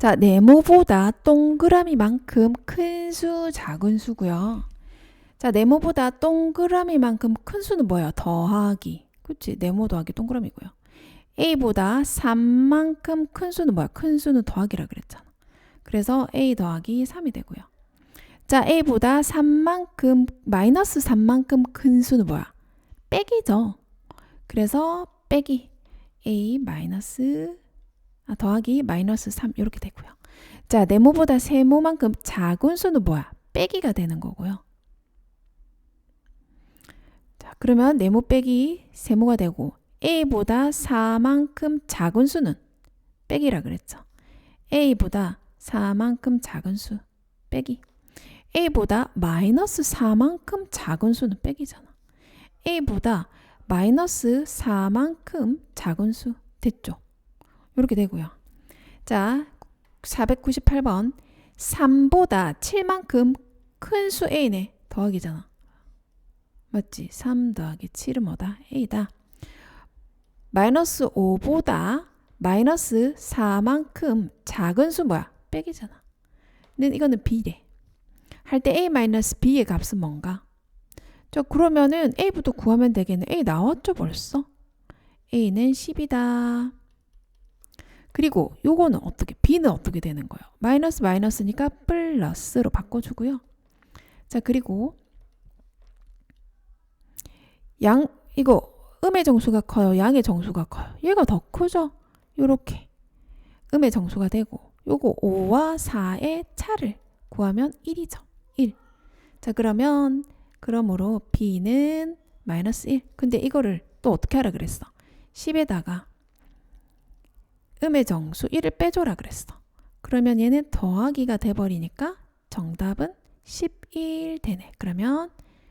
자, 네모보다 동그라미만큼 큰 수, 작은 수고요. 자, 네모보다 동그라미만큼 큰 수는 뭐예요? 더하기. 그치? 네모 더하기 동그라미고요. A보다 3만큼 큰 수는 뭐야? 큰 수는 더하기라 그랬잖아. 그래서 A 더하기 3이 되고요. 자, A보다 3만큼, 마이너스 3만큼 큰 수는 뭐야? 빼기죠. 그래서 빼기 A 마이너스 아, 더하기 마이너스 3 이렇게 되고요. 자, 네모보다 세모만큼 작은 수는 뭐야? 빼기가 되는 거고요. 자, 그러면 네모 빼기 세모가 되고 A보다 4만큼 작은 수는 빼기라 그랬죠. A보다 4만큼 작은 수 빼기. A보다 마이너스 4만큼 작은 수는 빼기잖아. A보다 마이너스 4만큼 작은 수 됐죠. 이렇게 되고요. 자, 498번 3보다 7만큼 큰 수 A네 더하기잖아. 맞지? 3 더하기 7은 뭐다? A다. 마이너스 5보다 마이너스 4만큼 작은 수 뭐야? 빼기잖아. 근데 이거는 B래. 할 때 A 마이너스 B의 값은 뭔가? 저 그러면은 A부터 구하면 되겠네. A 나왔죠 벌써? A는 10이다. 그리고 요거는 어떻게 B는 어떻게 되는 거예요? 마이너스 마이너스니까 플러스로 바꿔주고요. 자 그리고 양 이거 음의 정수가 커요. 양의 정수가 커요. 얘가 더 크죠? 요렇게 음의 정수가 되고 요거 5와 4의 차를 구하면 1이죠. 1. 자 그러면 그러므로 B는 마이너스 1. 근데 이거를 또 어떻게 하라 그랬어? 10에다가 음의 정수 1을 빼줘라 그랬어. 그러면 얘는 더하기가 돼버리니까 정답은 11 되네. 그러면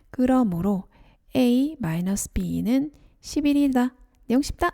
그러므로 A 마이너스 B는 11이다. 내용 쉽다.